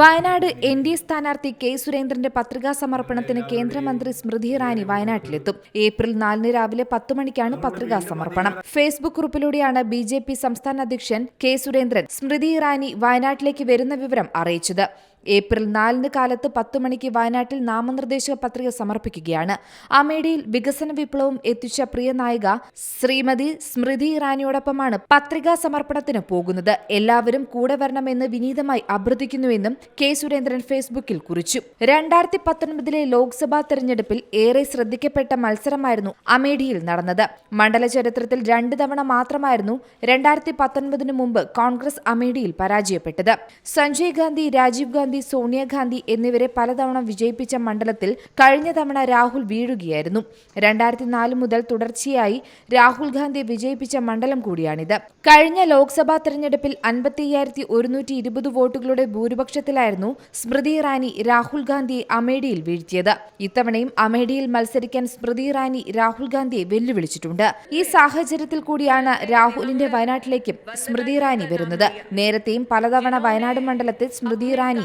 Wayanad N D A സ്ഥാനാർത്ഥി K സുരേന്ദ്രന്റെ പത്രികാ സമർപ്പണത്തിന് കേന്ദ്രമന്ത്രി സ്മൃതി ഇറാനി വയനാട്ടിലെത്തും. ഏപ്രിൽ നാലിന് രാവിലെ പത്ത് മണിക്കാണ് പത്രികാ സമർപ്പണം. ഫേസ്ബുക്ക് കുറിപ്പിലൂടെയാണ് ബി ജെ പി സംസ്ഥാന അധ്യക്ഷൻ കെ സുരേന്ദ്രൻ സ്മൃതി ഇറാനി വയനാട്ടിലേക്ക് വരുന്ന വിവരം അറിയിച്ചത്. ഏപ്രിൽ നാലിന് കാലത്ത് പത്ത് മണിക്ക് വയനാട്ടിൽ നാമനിർദ്ദേശ പത്രിക സമർപ്പിക്കുകയാണ്. അമേഠിയിൽ വികസന വിപ്ലവം എത്തിച്ച പ്രിയ നായിക ശ്രീമതി സ്മൃതി ഇറാനിയോടൊപ്പമാണ് പത്രികാ സമർപ്പണത്തിന് പോകുന്നത്. എല്ലാവരും കൂടെ വരണമെന്ന് വിനീതമായി അഭ്യർത്ഥിക്കുന്നുവെന്നും കെ സുരേന്ദ്രൻ ഫേസ്ബുക്കിൽ കുറിച്ചു. രണ്ടായിരത്തി പത്തൊൻപതിലെ ലോക്സഭാ തെരഞ്ഞെടുപ്പിൽ ഏറെ ശ്രദ്ധിക്കപ്പെട്ട മത്സരമായിരുന്നു അമേഠിയിൽ നടന്നത്. മണ്ഡല ചരിത്രത്തിൽ രണ്ട് തവണ മാത്രമായിരുന്നു രണ്ടായിരത്തി പത്തൊൻപതിനു മുമ്പ് കോൺഗ്രസ് അമേഠിയിൽ പരാജയപ്പെട്ടത്. സഞ്ജയ് ഗാന്ധി രാജീവ് ഗാന്ധി സോണിയാഗാന്ധി എന്നിവരെ പലതവണ വിജയിപ്പിച്ച മണ്ഡലത്തിൽ കഴിഞ്ഞ തവണ രാഹുൽ വീഴുകയായിരുന്നു. രണ്ടായിരത്തി നാല് മുതൽ തുടർച്ചയായി രാഹുൽ ഗാന്ധി വിജയിപ്പിച്ച മണ്ഡലം കൂടിയാണിത്. കഴിഞ്ഞ ലോക്സഭാ തെരഞ്ഞെടുപ്പിൽ അൻപത്തിയ്യായിരത്തി ഒരുന്നൂറ്റി ഇരുപത് വോട്ടുകളുടെ ഭൂരിപക്ഷത്തിലായിരുന്നു സ്മൃതി ഇറാനി രാഹുൽ ഗാന്ധിയെ അമേഠിയിൽ വീഴ്ത്തിയത്. ഇത്തവണയും അമേഠിയിൽ മത്സരിക്കാൻ സ്മൃതി ഇറാനി രാഹുൽ ഗാന്ധിയെ വെല്ലുവിളിച്ചിട്ടുണ്ട്. ഈ സാഹചര്യത്തിൽ കൂടിയാണ് രാഹുലിന്റെ വയനാട്ടിലേക്കും സ്മൃതി ഇറാനി വരുന്നത്. നേരത്തെയും പലതവണ വയനാട് മണ്ഡലത്തിൽ സ്മൃതി ഇറാനി